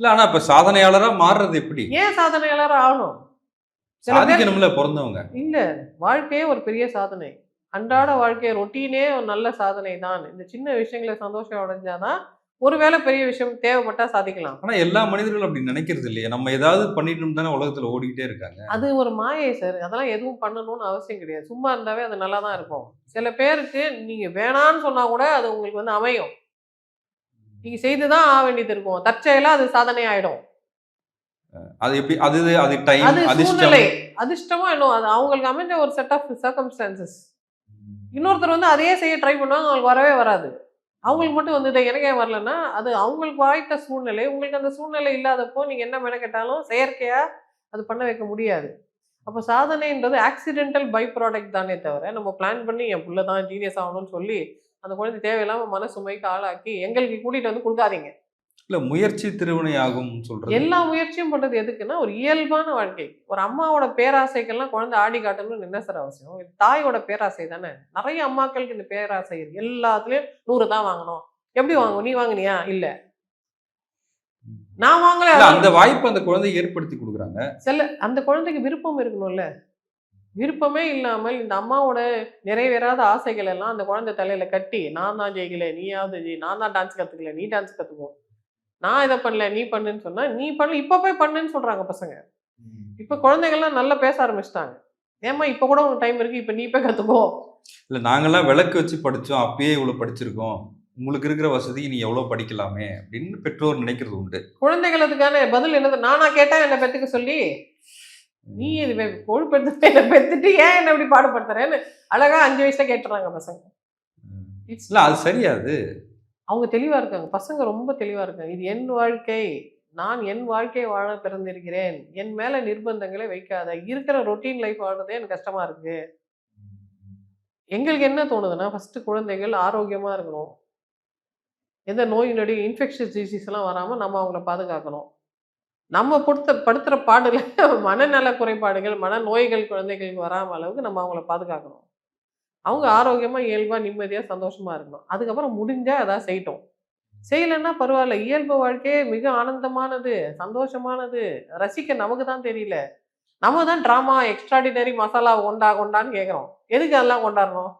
இல்ல ஆனா இப்ப சாதனையாளரா மாறுறது எப்படி? ஏன் சாதனையாளர் ஆகணும்? சாதிக்கணும்ல பிறந்தவங்க. இல்ல வாழ்க்கையே ஒரு பெரிய சாதனை. அன்றாட வாழ்க்கை ரொட்டீனே ஒரு நல்ல சாதனை தான். இந்த சின்ன விஷயங்களை சந்தோஷம் அடைஞ்சாதான் ஒருவேளை பெரிய விஷயம் தேவைப்பட்டா சாதிக்கலாம். ஆனா எல்லா மனிதர்களும் அப்படி நினைக்கிறது இல்லையே. நம்ம ஏதாவது பண்ணிட்டு தானே உலகத்துல ஓடிக்கிட்டே இருக்காங்க. அது ஒரு மாயை சார். அதெல்லாம் எதுவும் பண்ணணும்னு அவசியம் கிடையாது. சும்மா இருந்தாவே அது நல்லா தான் இருக்கும். சில பேருக்கு நீங்க வேணான்னு சொன்னா கூட அது உங்களுக்கு வந்து அமையும். நீங்க செய்துதான் ஆக வேண்டியது இருக்கும். தற்செயலா அது சாதனை ஆயிடும் அது எப்படி அது அது டைம் அது அதிர்ஷ்டம். சூழ்நிலை. அதிர்ஷ்டமா இன்னும் அது அவங்களுக்கு அமைஞ்ச ஒரு செட் ஆஃப் சர்க்கம்ஸ்டான்சஸ் இன்னொருத்தர் வந்து அதையே செய்ய ட்ரை பண்ணுவாங்க அவங்களுக்கு வரவே வராது. அவங்களுக்கு மட்டும் வந்து இதை எனக்கே வரலன்னா அது அவங்களுக்கு வாய்த்த சூழ்நிலை. உங்களுக்கு அந்த சூழ்நிலை இல்லாதப்போ நீங்கள் என்ன மெனக்கெட்டாலும் செயற்கையாக அது பண்ண வைக்க முடியாது. அப்போ சாதனைன்றது ஆக்சிடென்டல் பை ப்ராடக்ட் தானே தவிர நம்ம பிளான் பண்ணி என் புள்ள தான் ஜீனியஸ் ஆகணும்னு சொல்லி அந்த குழந்தை தேவையில்லாமல் மன சுமைக்கு ஆளாக்கி எங்களுக்கு கூட்டிகிட்டு வந்து கொடுக்காதீங்க. இல்ல முயற்சி திருவினை ஆகும் சொல்றது. எல்லா முயற்சியும் பண்றது எதுக்குன்னா ஒரு இயல்பான வாழ்க்கை. ஒரு அம்மாவோட பேராசைக்கெல்லாம் குழந்தை ஆடி காட்டணும்னு என்ன சார் அவசியம்? தாயோட பேராசை தானே? நிறைய அம்மாக்களுக்கு இந்த பேராசை இருக்கு எல்லாத்துலயும் நூறு தான் வாங்கணும். எப்படி வாங்கும் நீ வாங்குனியா? இல்ல. நான் வாங்கல. அந்த வாய்ப்பு அந்த குழந்தை ஏற்படுத்தி கொடுக்குறாங்க. செல்ல அந்த குழந்தைக்கு விருப்பம் இருக்கணும்ல. விருப்பமே இல்லாமல் இந்த அம்மாவோட நிறைவேறாத ஆசைகள் எல்லாம் அந்த குழந்தை தலையில கட்டி நான் தான் ஜெயிக்கல நீயாவது ஜெய் நான் தான் டான்ஸ் கத்துக்கல நீ டான்ஸ் கத்துக்கோ. நான் இதை பண்ணல நீ பண்ணுன்னு சொன்னா நீ பண்ணல இப்ப போய் பண்ணுன்னு சொல்றாங்க பசங்க. இப்ப குழந்தைங்கள்லாம் நல்லா பேச ஆரம்பிச்சிட்டாங்க. ஏம்மா இப்ப கூட உனக்கு டைம் இருக்கு இப்ப நீ போய் கத்துக்கோ. இல்ல நாங்கெல்லாம் விளக்கு வச்சு படிச்சோம் அப்பயே இவ்வளவு படிச்சிருக்கோம். உங்களுக்கு இருக்கிற வசதிக்கு நீ எவ்வளவு படிக்கலாமே அப்படின்னு பெற்றோர் நினைக்கிறது உண்டு. குழந்தைகளுக்கான பதில் என்னது? நானா கேட்டா என்ன பெத்துக்க சொல்லி? நீ இது கொழுப்பெடுத்து பெத்துட்டு ஏன் என்ன இப்படி பாடுபடுத்துறேன்னு அழகா அஞ்சு வயசுல கேட்டுறாங்க பசங்க. இல்ல அது சரியாது. அவங்க தெளிவா இருக்காங்க. பசங்க ரொம்ப தெளிவா இருக்காங்க. இது என் வாழ்க்கை. நான் என் வாழ்க்கையை வாழ பிறந்திருக்கிறேன். என் மேல நிர்பந்தங்களை வைக்காத. இருக்கிற ரொட்டீன் லைஃப் வாழ்றதே எனக்கு கஷ்டமா இருக்கு. எங்களுக்கு என்ன தோணுதுன்னா ஃபர்ஸ்ட் குழந்தைகள் ஆரோக்கியமா இருக்கணும். எந்த நோய் நொடி இன்ஃபெக்ஷஸ் டிசீஸ் எல்லாம் வராம நம்ம அவங்கள பாதுகாக்கணும். நம்ம படுத்த படுத்துற பாடுல மனநல குறைபாடுகள் மன நோய்கள் குழந்தைகளுக்கு வராம அளவுக்கு நம்ம அவங்கள பாதுகாக்கணும். அவங்க ஆரோக்கியமா இயல்பா நிம்மதியா சந்தோஷமா இருக்கணும். அதுக்கப்புறம் முடிஞ்சா அதான் செய்யட்டும். செய்யலைன்னா பரவாயில்ல. இயல்பு வாழ்க்கையே மிக ஆனந்தமானது சந்தோஷமானது. ரசிக்க நமக்கு தான் தெரியல. நம்ம தான் ட்ராமா எக்ஸ்ட்ராடினரி மசாலா கொண்டா கொண்டான்னு கேட்குறோம். எதுக்கு அதெல்லாம் கொண்டாடணும்?